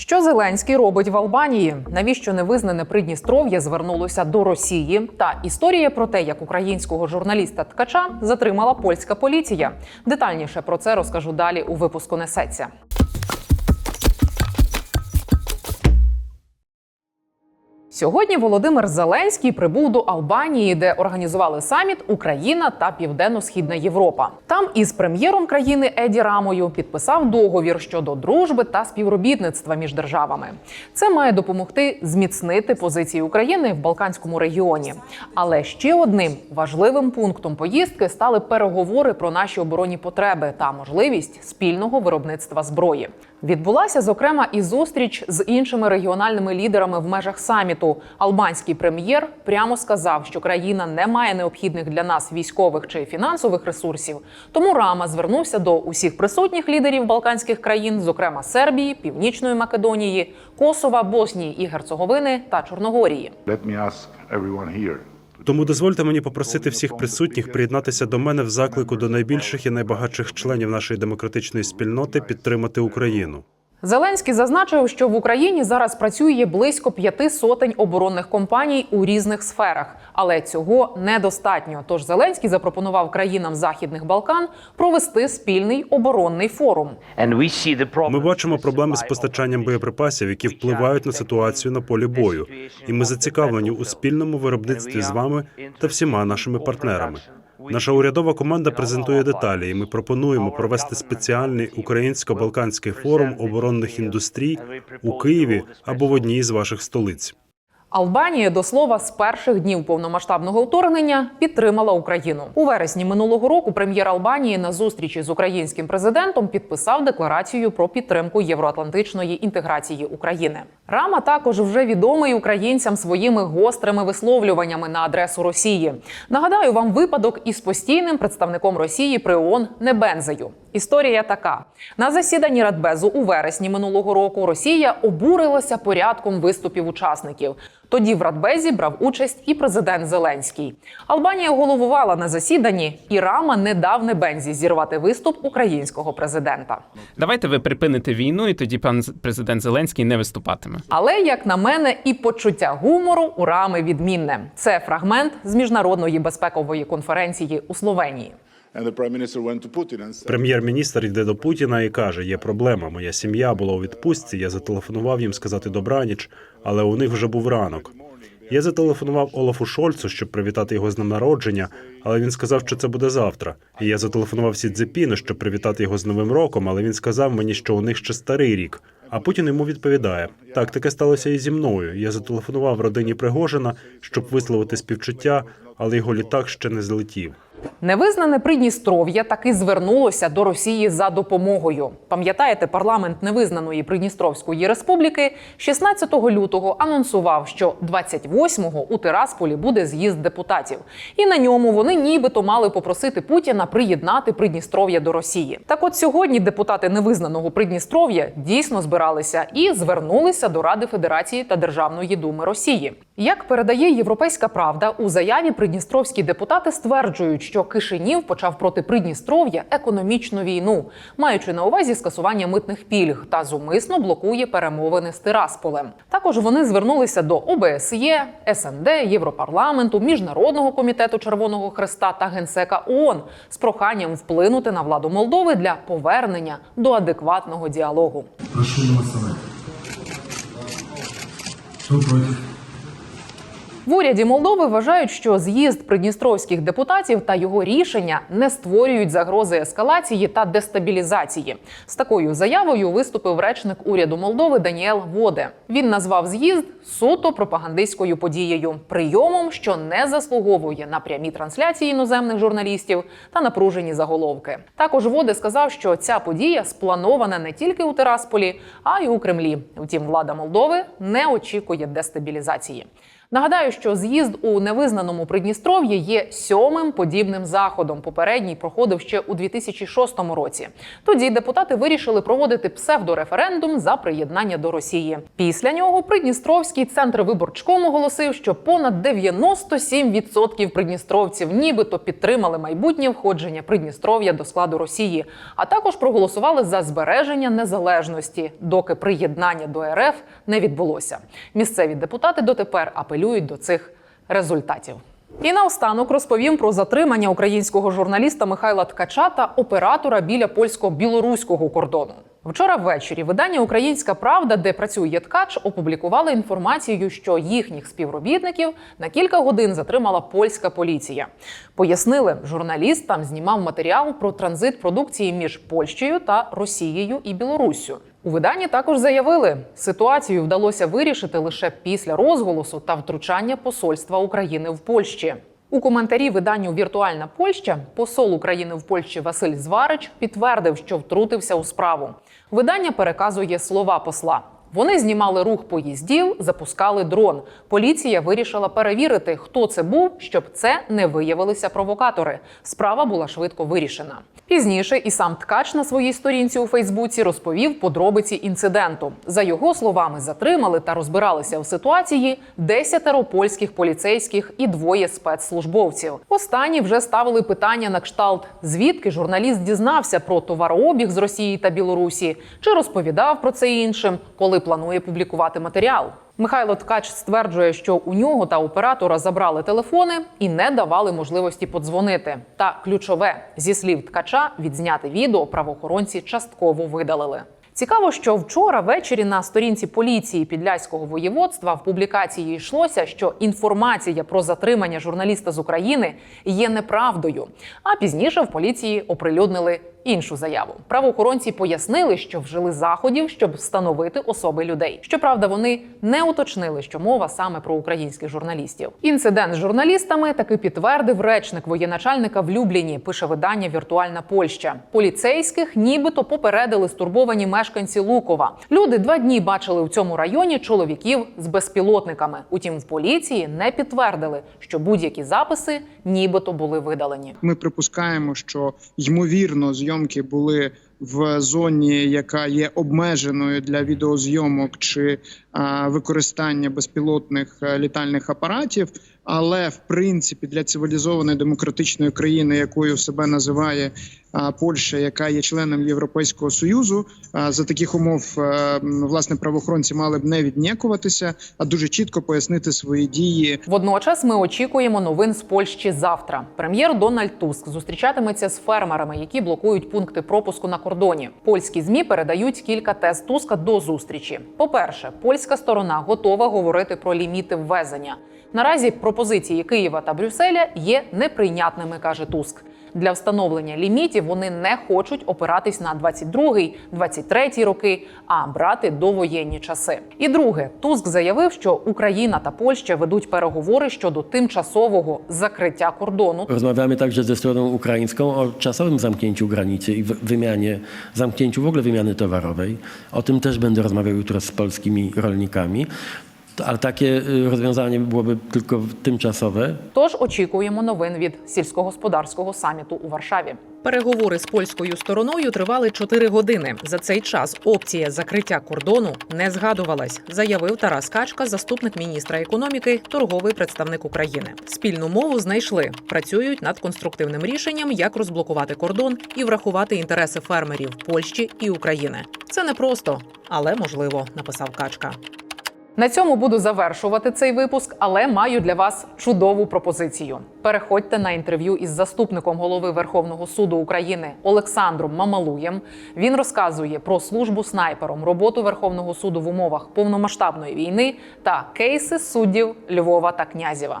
Що Зеленський робить в Албанії? Навіщо невизнане Придністров'я звернулося до Росії? Та історія про те, як українського журналіста ткача затримала польська поліція. Детальніше про це розкажу далі у випуску несеться. Сьогодні Володимир Зеленський прибув до Албанії, де організували саміт Україна та Південно-Східна Європа. Там із прем'єром країни Еді Рамою підписав договір щодо дружби та співробітництва між державами. Це має допомогти зміцнити позиції України в Балканському регіоні. Але ще одним важливим пунктом поїздки стали переговори про наші оборонні потреби та можливість спільного виробництва зброї. Відбулася зокрема і зустріч з іншими регіональними лідерами в межах саміту. Албанський прем'єр прямо сказав, що країна не має необхідних для нас військових чи фінансових ресурсів. Тому Рама звернувся до усіх присутніх лідерів Балканських країн, зокрема Сербії, Північної Македонії, Косова, Боснії і Герцеговини та Чорногорії. Let me ask everyone here Тому дозвольте мені попросити всіх присутніх приєднатися до мене в заклику до найбільших і найбагатших членів нашої демократичної спільноти підтримати Україну. Зеленський зазначив, що в Україні зараз працює близько п'яти сотень оборонних компаній у різних сферах, але цього недостатньо. Тож Зеленський запропонував країнам західних Балкан провести спільний оборонний форум. Ми бачимо проблеми з постачанням боєприпасів, які впливають на ситуацію на полі бою. І ми зацікавлені у спільному виробництві з вами та всіма нашими партнерами. Наша урядова команда презентує деталі, і ми пропонуємо провести спеціальний українсько-балканський форум оборонних індустрій у Києві або в одній з ваших столиць. Албанія до слова з перших днів повномасштабного вторгнення підтримала Україну у вересні минулого року. Прем'єр Албанії на зустрічі з українським президентом підписав декларацію про підтримку євроатлантичної інтеграції України. Рама також вже відомий українцям своїми гострими висловлюваннями на адресу Росії. Нагадаю вам випадок із постійним представником Росії при ООН Небензею. Історія така: на засіданні Радбезу у вересні минулого року Росія обурилася порядком виступів учасників. Тоді в Радбезі брав участь і президент Зеленський. Албанія головувала на засіданні, і Рама не дав Небензі зірвати виступ українського президента. Давайте ви припините війну, і тоді пан президент Зеленський не виступатиме. Але як на мене, і почуття гумору у Рами відмінне. Це фрагмент з міжнародної безпекової конференції у Словенії. Прем'єр-міністр йде до Путіна і каже: є проблема. Моя сім'я була у відпустці. Я зателефонував їм сказати добраніч, але у них вже був ранок. Я зателефонував Олафу Шольцу, щоб привітати його з днем народження, але він сказав, що це буде завтра. І я зателефонував Сі Цзепіну, щоб привітати його з Новим роком, але він сказав мені, що у них ще старий рік. А Путін йому відповідає: так, таке сталося і зі мною. Я зателефонував родині Пригожина, щоб висловити співчуття, але його літак ще не злетів. Невизнане Придністров'я таки звернулося до Росії за допомогою. Пам'ятаєте, парламент невизнаної Придністровської республіки 16 лютого анонсував, що 28-го у Тирасполі буде з'їзд депутатів, і на ньому вони нібито мали попросити Путіна приєднати Придністров'я до Росії. Так, от сьогодні депутати невизнаного Придністров'я дійсно збиралися і звернулися до Ради Федерації та Державної думи Росії. Як передає Європейська Правда, у заяві придністровські депутати стверджують, що Кишинів почав проти Придністров'я економічну війну, маючи на увазі скасування митних пільг та зумисно блокує перемовини з Тирасполем. Також вони звернулися до ОБСЄ, СНД, Європарламенту, Міжнародного комітету Червоного Хреста та генсека ООН з проханням вплинути на владу Молдови для повернення до адекватного діалогу. Прошу голосовать. Кто против? В уряді Молдови вважають, що з'їзд придністровських депутатів та його рішення не створюють загрози ескалації та дестабілізації. З такою заявою виступив речник уряду Молдови Даніел Воде. Він назвав з'їзд суто пропагандистською подією, прийомом, що не заслуговує на прямі трансляції іноземних журналістів та напружені заголовки. Також Воде сказав, що ця подія спланована не тільки у Тирасполі, а й у Кремлі. Втім, влада Молдови не очікує дестабілізації. Нагадаю, що з'їзд у невизнаному Придністров'ї є сьомим подібним заходом. Попередній проходив ще у 2006 році. Тоді депутати вирішили проводити псевдореферендум за приєднання до Росії. Після нього Придністровський центр виборчком оголосив, що понад 97% придністровців нібито підтримали майбутнє входження Придністров'я до складу Росії, а також проголосували за збереження незалежності, доки приєднання до РФ не відбулося. Місцеві депутати дотепер апелюють до цих результатів. І наостанок розповім про затримання українського журналіста Михайла Ткача та оператора біля польсько-білоруського кордону. Вчора ввечері видання Українська Правда, де працює ткач, опублікували інформацію, що їхніх співробітників на кілька годин затримала польська поліція. Пояснили, журналіст там знімав матеріал про транзит продукції між Польщею та Росією і Білоруссю. У виданні також заявили, ситуацію вдалося вирішити лише після розголосу та втручання посольства України в Польщі. У коментарі виданню Віртуальна Польща посол України в Польщі Василь Зварич підтвердив, що втрутився у справу. Видання переказує слова посла. Вони знімали рух поїздів, запускали дрон. Поліція вирішила перевірити, хто це був, щоб це не виявилися провокатори. Справа була швидко вирішена. Пізніше і сам ткач на своїй сторінці у Фейсбуці розповів подробиці інциденту. За його словами, затримали та розбиралися в ситуації десятеро польських поліцейських і двоє спецслужбовців. Останні вже ставили питання на кшталт, звідки журналіст дізнався про товарообіг з Росії та Білорусі, чи розповідав про це іншим, коли планує публікувати матеріал. Михайло Ткач стверджує, що у нього та оператора забрали телефони і не давали можливості подзвонити. Та ключове зі слів ткача відзняти відео правоохоронці частково видалили. Цікаво, що вчора ввечері на сторінці поліції Підляського воєводства в публікації йшлося, що інформація про затримання журналіста з України є неправдою. А пізніше в поліції оприлюднили іншу заяву. Правоохоронці пояснили, що вжили заходів, щоб встановити особи людей. Щоправда, вони не уточнили, що мова саме про українських журналістів. Інцидент з журналістами таки підтвердив речник воєначальника в Любліні. Пише видання Віртуальна Польща. Поліцейських нібито попередили стурбовані мешканці Лукова. Люди два дні бачили в цьому районі чоловіків з безпілотниками. Утім, в поліції не підтвердили, що будь-які записи нібито були видалені. Ми припускаємо, що ймовірно зйомки були в зоні, яка є обмеженою для відеозйомок чи використання безпілотних е, літальних апаратів. Але в принципі для цивілізованої демократичної країни, якою себе називає а, Польща, яка є членом Європейського союзу, а, за таких умов е, власне правоохоронці мали б не віднікуватися, а дуже чітко пояснити свої дії Водночас ми очікуємо новин з Польщі завтра. Прем'єр Дональд Туск зустрічатиметься з фермерами, які блокують пункти пропуску на кордоні. Польські змі передають кілька тез Туска до зустрічі. По-перше, польська сторона готова говорити про ліміти ввезення. Наразі пропозиції Києва та Брюсселя є неприйнятними, каже Туск. Для встановлення лімітів вони не хочуть опиратись на 22-й, 23-й роки, а брати довоєнні часи. І друге, Туск заявив, що Україна та Польща ведуть переговори щодо тимчасового закриття кордону. Także ze stroną ukraińską o czasowym zamknięciu granicy i w- wymianie, zamknięciu w ogóle wymiany towarowej. O tym też będę rozmawiał jutro z polskimi rolnikami. Ale takie rozwiązanie byłoby tylko tymczasowe. Тож очікуємо новин від сільськогосподарського саміту у Варшаві. Переговори з польською стороною тривали 4 години. За цей час опція закриття кордону не згадувалась, заявив Тарас Качка, заступник міністра економіки, торговий представник України. Спільну мову знайшли, працюють над конструктивним рішенням, як розблокувати кордон і врахувати інтереси фермерів Польщі і України. Це непросто, але можливо, написав Качка. На цьому буду завершувати цей випуск, але маю для вас чудову пропозицію. Переходьте на інтерв'ю із заступником голови Верховного суду України Олександром Мамалуєм. Він розказує про службу снайпером, роботу Верховного суду в умовах повномасштабної війни та кейси суддів Львова та Князєва.